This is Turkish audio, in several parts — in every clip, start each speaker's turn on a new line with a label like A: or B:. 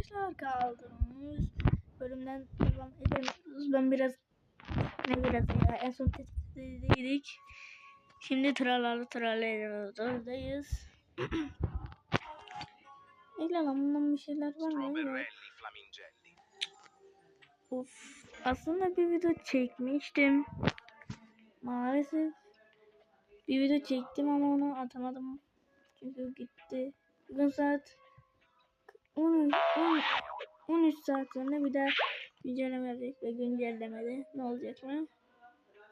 A: arkadaşlar kaldığımız bölümden devam ediyoruz. Ben biraz ne biraz ya en son testdeydik. Şimdi tralarlı tralardayız. Ekle lan bundan bir şeyler var mı? Of. Aslında bir video çekmiştim. Maalesef bir video çektim ama onu atamadım. Çünkü gitti. Bugün saat 13, 10, 13 saat sonra bir daha güncelleme ve güncellemede ne olacak mı?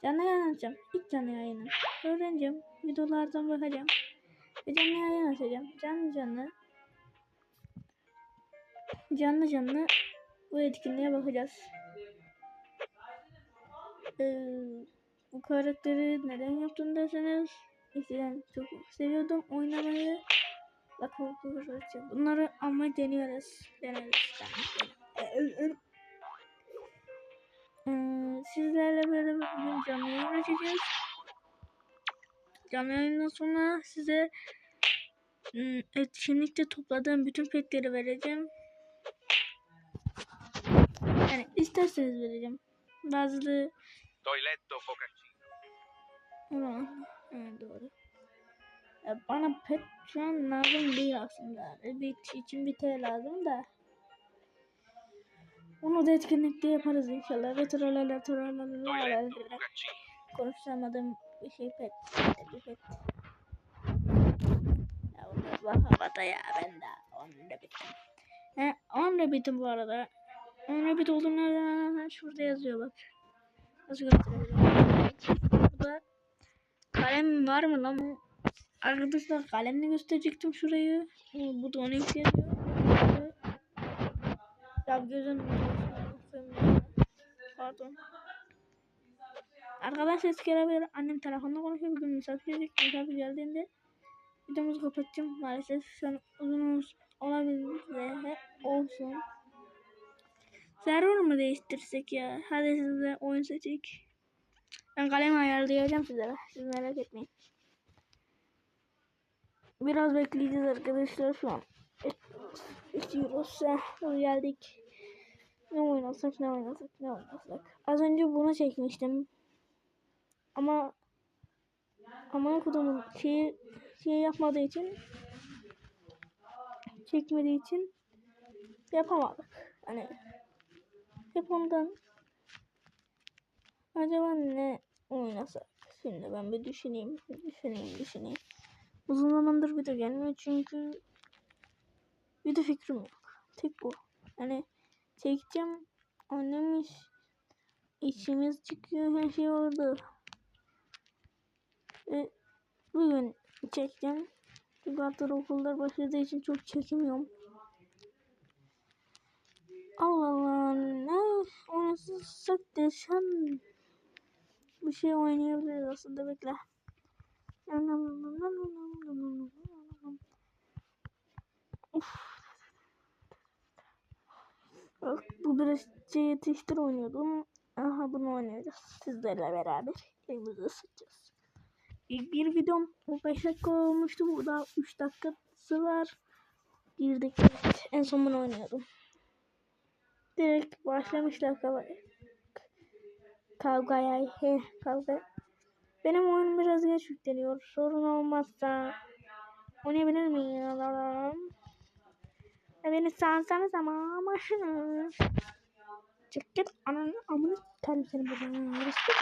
A: Canlı yayın açacağım. İlk canlı yayını. Öğreneceğim. Videolardan bakacağım. Ve canlı yayın açacağım. Canlı canlı. Canlı canlı bu etkinliğe bakacağız. Ee, bu karakteri neden yaptım derseniz eskiden çok seviyordum oynamayı. Bakın bunları ama deniyoruz. Deneriz. Ee, sizlerle böyle bugün canlı yayın açacağız. Canlı yayından sonra size ım, etkinlikte topladığım bütün petleri vereceğim. Yani isterseniz vereceğim. Bazıları
B: Toiletto focaccino.
A: Ama evet, doğru. Ya bana pet şu an lazım değil aslında. Bir için bir T lazım da. Onu da etkinlikte yaparız inşallah.
B: Toiletto
A: retrolarla
B: focaccino.
A: konuşamadığım bir şey pet. Bir pet. Ya onlar var havada ya ben de onu da bittim. He, onu da bittim bu arada. Onu da bit olduğunu şurada yazıyor bak. Nasıl gösterebilirim? Burada kalem var mı lan? Arkadaşlar kalemle gösterecektim şurayı. Ee, Bu da onu yazıyor. Ya gözün Pardon. Arkadaşlar eski arabayla annem telefonda konuşuyor. Bugün misafir gelecek. Misafir geldiğinde videomuzu kapatacağım. Maalesef şu an uzun olabilir ve olsun. Server mı değiştirsek ya? Hadi size oyun seçik. Ben kalemi ayarlayacağım sizlere. Siz merak etmeyin. Biraz bekleyeceğiz arkadaşlar şu an. İstiyoruz. Hadi geldik. Ne oynasak ne oynasak ne oynasak. Az önce bunu çekmiştim. Ama ama okudumun şey, şey yapmadığı için çekmediği için yapamadık. Hani hep ondan acaba ne oynasak? Şimdi ben bir düşüneyim, düşüneyim, düşüneyim. Uzun zamandır video gelmiyor çünkü video fikrim yok. Tek bu. Hani çekeceğim oynamış içimiz çıkıyor her şey oldu. Ve bugün çekeceğim. Çünkü artık okullar başladığı için çok çekemiyorum. Allah Allah ne oynasak desem bir şey oynayabiliriz aslında bekle. Of. Şey yetiştir oynuyordum. Aha bunu oynayacağız. Sizlerle beraber elimizi ısıtacağız. İlk bir videom o 5 dakika olmuştu. Bu da 3 dakikası var. Girdik. Evet. En son bunu oynuyordum. Direkt başlamışlar kavga. Kavgaya. He, kavga. Benim oyun biraz geç yükleniyor. Sorun olmazsa oynayabilir miyim? Beni salsanız ama başını. Çık git ananı amını tutarım seni buradan. Orası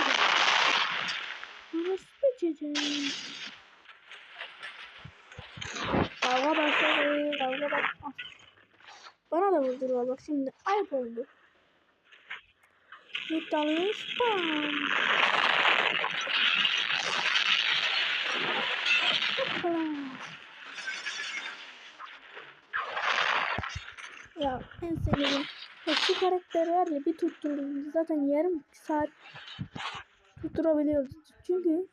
A: Orası çocuğum. Kavga başladı. Kavga başladı. Bana da vurdular bak şimdi. Ayıp oldu. Tane spam. Ya en sevdiğim ya şu karakter var ya bir tutturdum zaten yarım saat tutturabiliyoruz. Çünkü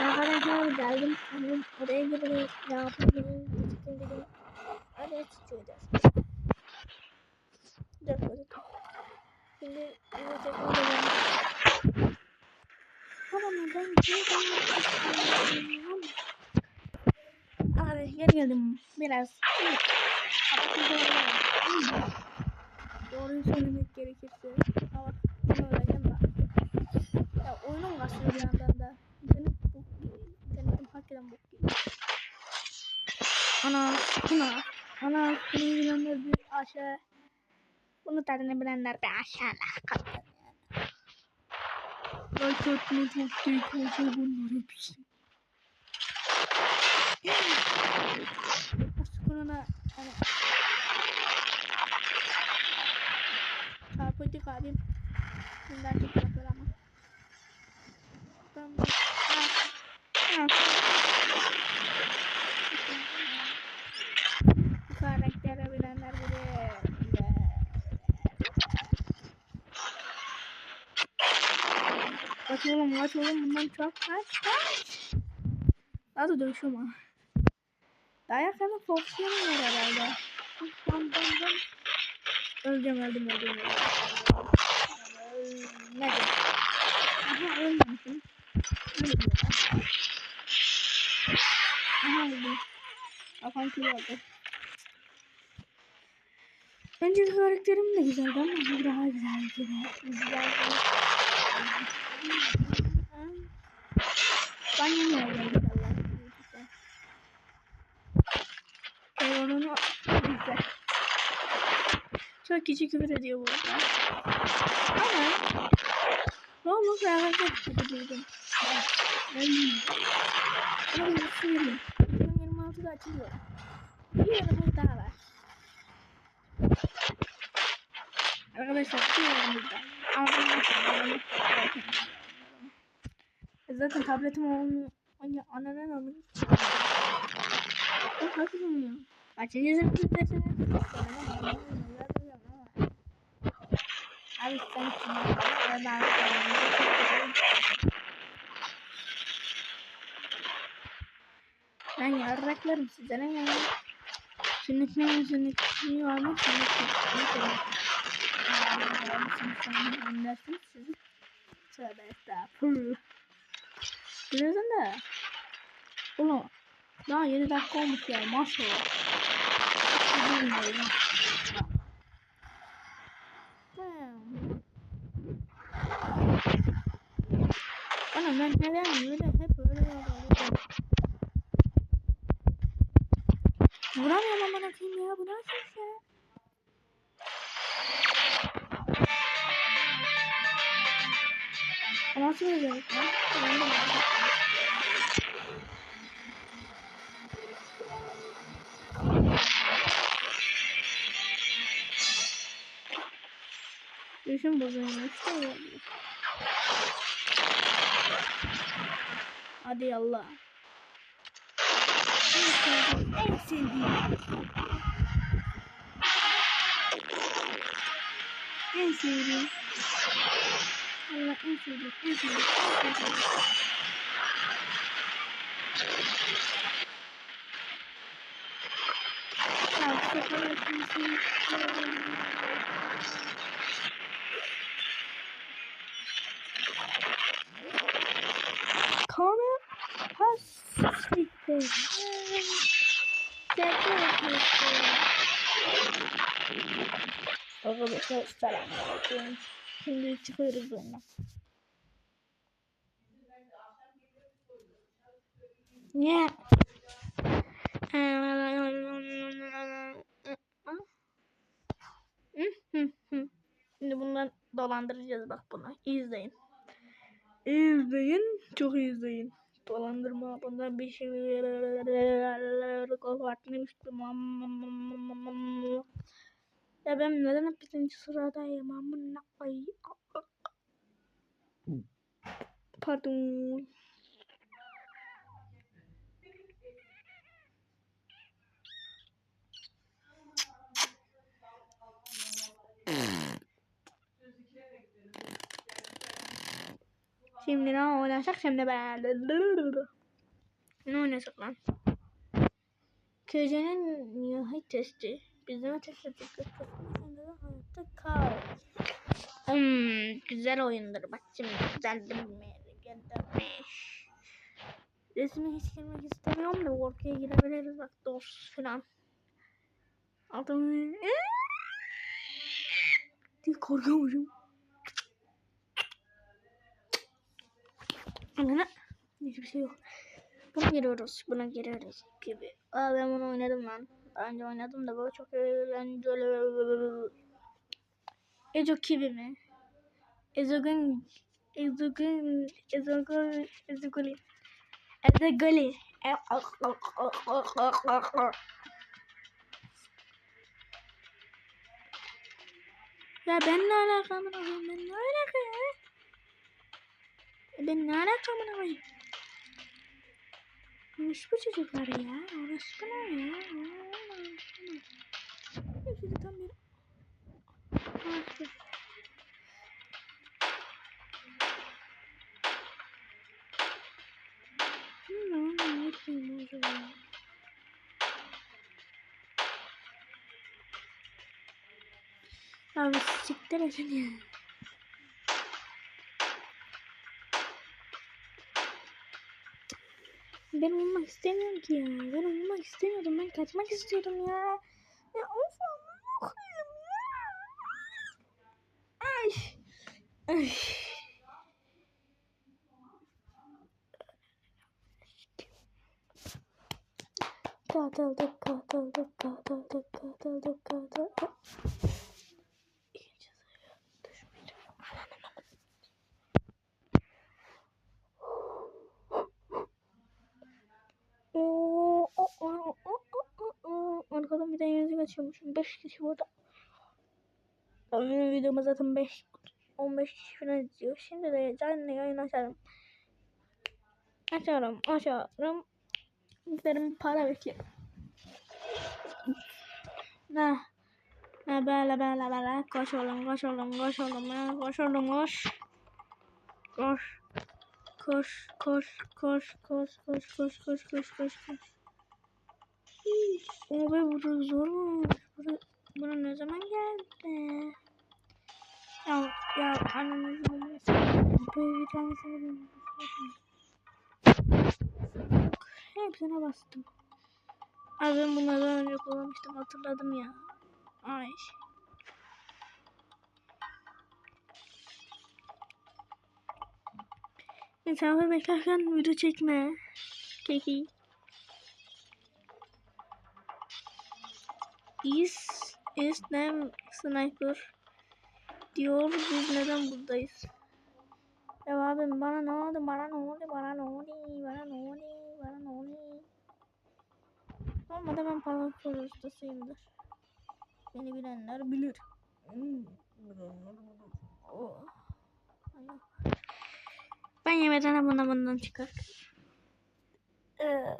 A: Arkadaşlar geldim. Annem oraya gidelim. Ne yapayım? Çıkın dedim. Hadi çıkacağız. Hadi. Şimdi bunu tekrar ben Abi geri geldim biraz. Doğruyu söylemek gerekirse. Ama öğreneceğim da. Ya oyunum kasıyor bir yandan da. İnternet bok İnternetim hakikaten bok gibi. Ana, ana, ana. Bunu bilenler bir aşağı. Bunu tadını bilenler de aşağıda kalır. Gerçekten çok değil olacak bunlar hepsi. Aslında hani çarpıcı abim. Bundan çok yapar ama. Ben. Bu karaktere bilenler bilir. Kaç oğlum kaç oğlum bundan çok kaç kaç. Daha da dövüşüyorum ha. Dayak yana fonksiyonu var herhalde. Bam bam bam. Öleceğim öldüm öldüm öldüm. Ölmedim. Aha ölmemişim. Öldüm ya. Aha öldüm. Kafam kül oldu. Önceki karakterim de güzeldi ama bu daha güzel gibi. Ben yemiyorum inşallah. Eyvallah. Güzel. Çok kişi küfür ediyor bu arada. Ama ne oldu ben çok kötü duydum. Ben bilmiyorum. Ama bir söyleyeyim. 2026'da açılıyor. Bir yanımız daha var. Arkadaşlar bir yanımız daha. Ben Zaten tabletim onu onu anadan almış. O nasıl oynuyor? Kaçıncı sınıftasınız? Abi sen kim? Ben Ben yarraklarım size ne ya? Sünnet ne sünnet ne var mı? Sünnet ne sünnet ne dersiniz sizi? Tövbe estağfurullah. Birazdan da. Oğlum. Daha 7 dakika olmuş ya maşallah. Bilmiyorum. Bana ben neden böyle hep öyle oluyor. Vuramıyorum aman atayım ya bu nasıl şey? Nasıl ettim. Düşün bozulmuş da. Hadi yallah. En sevdiğim. En sevdiğim. Allah en sevdiğim. En sevdiğim. En sevdiğim. Etmişsin. Konu hastikte. Arkadaşlar selamünaleyküm. Şimdi çıkıyoruz oyuna. Niye? Şimdi bundan dolandıracağız bak bunu. İzleyin. İzleyin. Çok izleyin. Dolandırma bundan bir şey kopartmıştım. Ya ben neden hep birinci sıradayım amına koyayım. Pardon. Şimdi ne oynasak şimdi ben. Ne oynasak lan? Köycenin nihayet testi. Bizim test ettik. Hayatta kal. Hmm, güzel oyundur. Bak şimdi güzel değil mi? Resmi hiç girmek istemiyorum da ortaya girebiliriz bak dost falan. Adamı diye korkuyormuşum. Anne hiçbir şey yok. Buna giriyoruz. Buna giriyoruz gibi. Aa ben bunu oynadım lan. Önce oynadım da böyle çok eğlenceli. Ezo Kibi mi? Ezogun Ezogun Ezogun Ezoguli Ezoguli Ya ben ne alaka amına koyayım ben ne alaka ya? Ben ne alaka Konuşma çocuklar ya. Orası ne ya? Şimdi tam bir... Artık. Hmm, ne yapayım acaba? Abi siktir edin ya. Ben olmak istemiyorum ki ya. Ben olmak istemiyordum. Ben kaçmak istiyordum ya. Ya of koyayım ya. Ay. Ay. Katıldık, katıldık, katıldık, katıldık, katıldık. İkinci sayı düşmeyeceğim. Oo, o, o, o, o, o, o. Arkadan bir yüzük açıyormuşum. 5 kişi burada. Benim videoma zaten 5 15 kişi falan izliyor. Şimdi de canlı yayın açarım. Açarım, açarım. Giderim para bekliyorum. Ne? Ne böyle böyle böyle. Koş oğlum, koş oğlum, koş oğlum ya. Koş oğlum, koş. Koş. Koş, koş, koş, koş, koş, koş, koş, koş, koş, O be burada zormuş. Burada, buna ne zaman geldi? Ya, ya annemin. Böyle bir tanesini. Hepsine bastım. Abi ben bunlardan önce kullanmıştım hatırladım ya. Ay. Misafir beklerken video çekme. Keki. Is is nem sniper diyor biz neden buradayız? Ya abim bana ne oldu bana ne oldu bana ne oldu bana ne oldu bana ne oldu? Olmadı ben parkur ustasıyımdır. Beni bilenler bilir. Ben yemeden bundan bundan çıkar. Ee,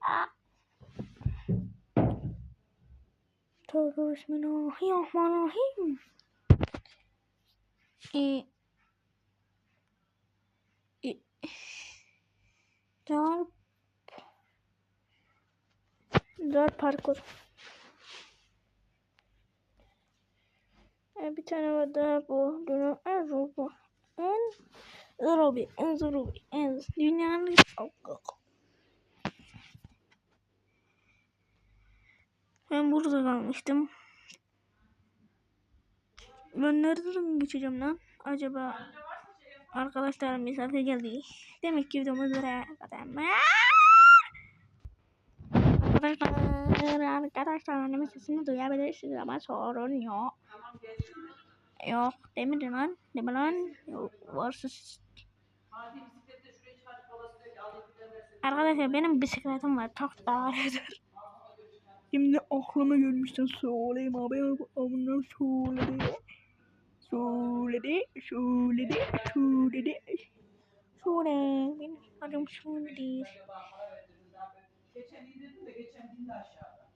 A: aa. Tövbe bismillahirrahmanirrahim. Ee, e, dört dört parkur. Ee, bir tane var daha bu. Dünyanın en zor bu. En zor bir, en zor bir, en dünyanın Ben burada kalmıştım. Ben nereden geçeceğim lan? Acaba arkadaşlar misafir geldi. Demek ki videomuz buraya kadar. Arkadaşlar, arkadaşlar annemin sesini duyabilirsiniz ama sorun yok. Yok demedi lan. Deme lan. Varsa Arkadaşlar benim bisikletim var. Çok daha iyidir. Şimdi aklıma gelmişten söyleyeyim abi. Amına söyledi. Söyledi. Söyledi. Söyledi. Söyle. Benim adım söyledi.
C: Geçen indirdim de geçen bindi aşağıda.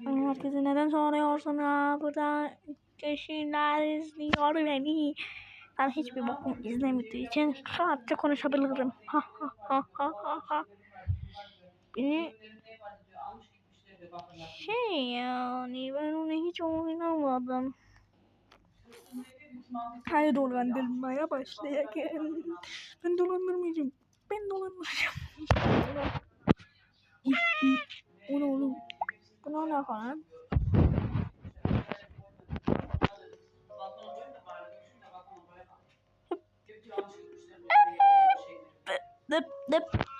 C: Bindi.
A: Herkese neden soruyorsun ya? Burada kişiler izliyor beni. Ben hiçbir bokum izlemediği için rahatça konuşabilirim. Ha ha ha ha ha. Beni şey yani ben onu hiç oynamadım. Hayır dolandırmaya başlayalım. Ben dolandırmayacağım. Ben dolandıracağım. Onu oğlum. Bunu ne
C: yapalım?
A: Dıp dıp.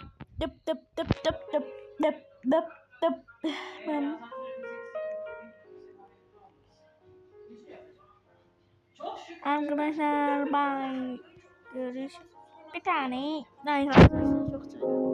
A: Arkadaşlar bye. Görüş. Bir tane atırsanız çok sevinirim.